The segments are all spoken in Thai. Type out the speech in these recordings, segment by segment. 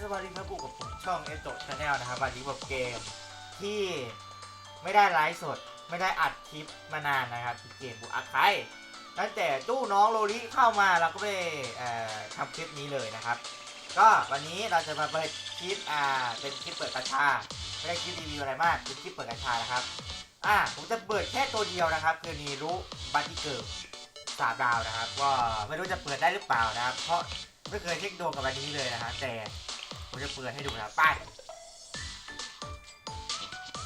สวัสดีครับกูกับผมช่องเอโตชาแนลนะครับวันนี้แบบเกมที่ไม่ได้ไลฟ์สด ไม่ได้อัดคลิปมานานนะครับที่เกมบุอัดไทยตั้งแต่ตู้น้องโลลิเข้ามาเราก็ไปเอ่ทำคลิปนี้เลยนะครับ ก็วันนี้เราจะมาเปิดคลิปอ่าเป็นคลิปเปิดกระชาไม่ได้คลิปรีวิวอะไรมากเป็นคลิปเปิดกระชานะครับอ่าผมจะเปิดแค่ตัวเดียวนะครับ คือนีรุบัตติเกิร์สามดาวนะครับ ก็ไม่รู้จะเปิดได้หรือเปล่านะครับ เพราะไม่เคยเช็คดวงกับวันนี้เลยนะฮะแต่ ผมจะเปิดให้ดูนะครับไป้าย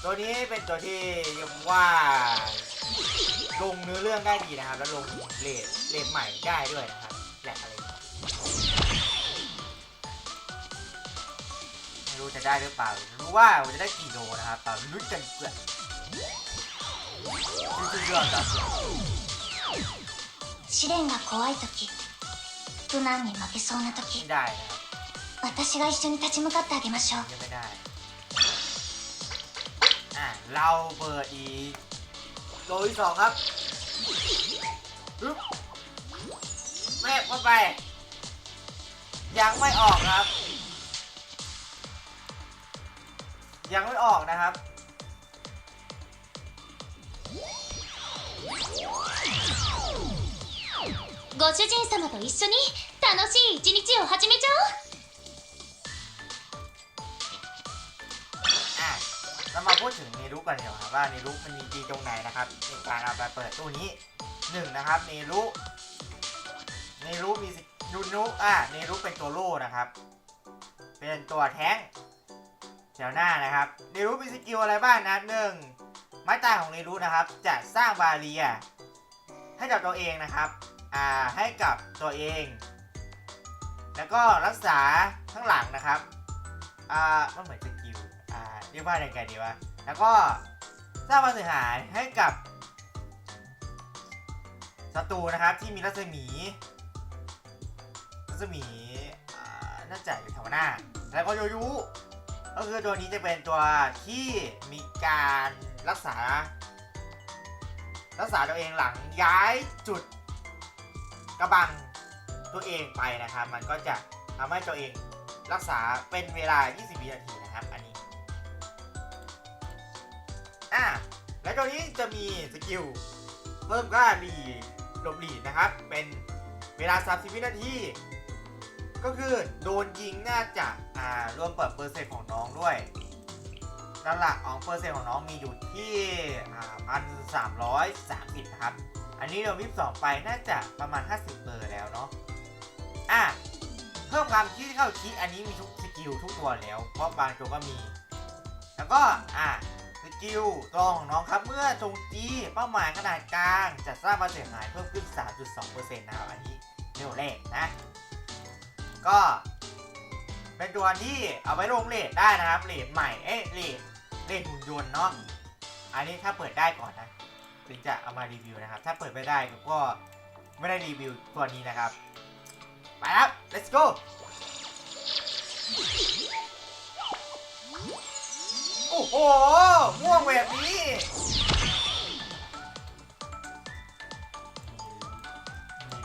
ตัวนี้เป็นตัวที่เรียกว่าลงเนื้อเรื่องได้ดีนะครับ แล้วลงเลทเลทใหม่ได้ด้วยนะครับแหลกอะไรครับไม่รู้จะได้หรือเปล่า รู้ว่าผมจะได้กี่โลนะครับแต่ลุ้นกันเกือบจริงๆเรื่องครับ 試練が怖い時苦難に負けそうな ไม่ 時 ได้นะครับ 私が一緒に立ち向かってあげましょう ยังไม่ได้ อ่ะ เราเปิดอีกโลที่สองครับปึ๊บแม่เข้าไป ยังไม่ออกครับ ยังไม่ออกนะครับ ご主人様と一緒に楽しい一日を始めちゃ อ่ะ เรามาพูดถึงเนรุกันเดี๋ยวครับว่าเนรุมันมีดีตรงไหนนะครับในการเอาไปเปิดตู้นี้หนึ่งนะครับเนรุเนรุมีสนูนุอะเนรุเป็นตัวโล่นะครับ เป็นตัวแท้งแถวหน้านะครับเนรุมีสกิลอะไรบ้างนะหนึ่งไม้ตายของเนรุนะครับ จะสร้างบาเรีย ให้กับตัวเองนะครับอ่าให้กับตัวเอง แล้วก็รักษาข้างหลังนะครับอ่ามันเหมือนสกิล อ่าเรียกว่าอะไรกันดีวะ แล้วก็สร้างความเสียหายให้กับศัตรูนะครับที่มีรัศมี รัศมีอ่าน่าจะอยู่แถวหน้า แล้วก็โยยุก็คือตัวนี้จะเป็นตัวที่มีการรักษา รักษาตัวเองหลังย้ายจุดกระบังตัวเองไปนะครับ มันก็จะทำให้ตัวเองรักษาเป็นเวลา 20 วินาที อะและตัวนี้จะมีสกิลเพิ่มค่ารีหลบหลีดนะครับ เป็นเวลา 30 วินาที ก็คือโดนยิงน่าจะอ่ารวมเปิดเปอร์เซ็นต์ของน้องด้วยนั่นหละของเปอร์เซ็นต์ของน้องมีอยู่ที่อ่าพันสามร้อยสามสิบนะครับ อันนี้เราวิบสองไปน่าจะประมาณ 50เปอร์แล้วเนาะ อะ เพิ่มความที่เข้าคิดอันนี้มีทุกสกิลทุกตัวแล้ว เพราะบางตัวก็มี แล้วก็อะ กิลตัวของน้องครับ เมื่อโจมตีเป้าหมายขนาดกลาง จะสร้างความเสียหายเพิ่มขึ้น 3.2%นะครับอันนี้เร็วแรกนะ ก็เป็นตัวที่เอาไว้ลงเลทได้นะครับเลทใหม่เอ๊ะเลทเลทหุ่นยนต์เนาะอันนี้ถ้าเปิดได้ก่อนนะถึงจะเอามารีวิวนะครับ ถ้าเปิดไม่ได้ก็ไม่ได้รีวิวตัวนี้นะครับ ไปครับ let's go อ้โห ม่วงแบบนี้นี่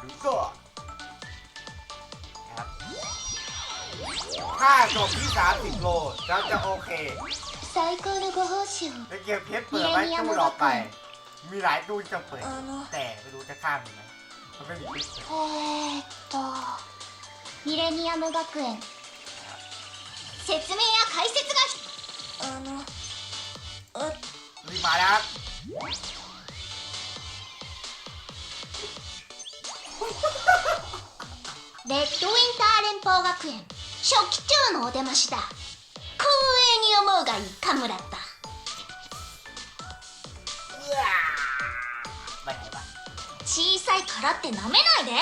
ดูก็ครับถ้าจบที่ 30 โลเราจะโอเค 最高のご奉仕を แล้วเกียร์เพชรเปิดไว้ตู้ต่อไป มีหลายตู้ที่จะเปิด あの แต่ไม่รู้จะข้ามดีไหมมันไม่มีเพชรเปิด えーっとミレニアム学園説明や解説があ มาแล้วครับ レッドウィンター連邦学園初期長のお出ましだ光栄に思うがいいカムラッタ เอื้อไปไหนวะ 小さいからってなめないで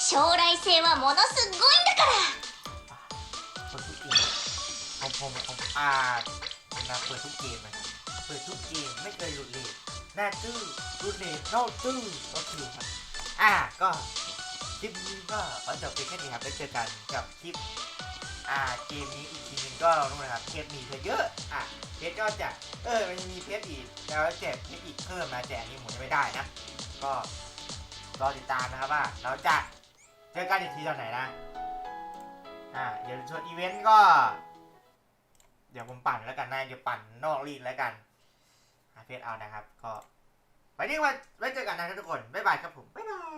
将来性はものすごいんだから เปิดทุกเกมผมผมผมอ่าผมนะเปิดทุกเกมเลย เปิดทุกเกมไม่เคยหลุดเลทหน้าตื้อหลุดเลทนอกตื้อก็คือครับอ่าก็คลิปนี้ก็ขอจบเพียงแค่นี้ครับแล้วเจอกันกับคลิปอ่าเกมนี้อีกทีนึงก็ลองดูนะครับเพชรมีเพชรเยอะอะเพชรก็จะเออมันมีเพชรอีกแล้วแจกเพชรอีกเพิ่มนะแต่อันนี้หมุนไม่ได้นะก็รอติดตามนะครับว่าเราจะเจอกันอีกทีตอนไหนนะอ่าเดี๋ยวชวนอีเวนต์ก็ เดี๋ยวผมปั่นแล้วกันนะเดี๋ยวปั่นนอกรีดแล้วกัน หาเฟซเอานะครับ ก็ไว้ที่ว่าไว้เจอกันนะครับทุกคน บ๊ายบายครับผม บ๊ายบาย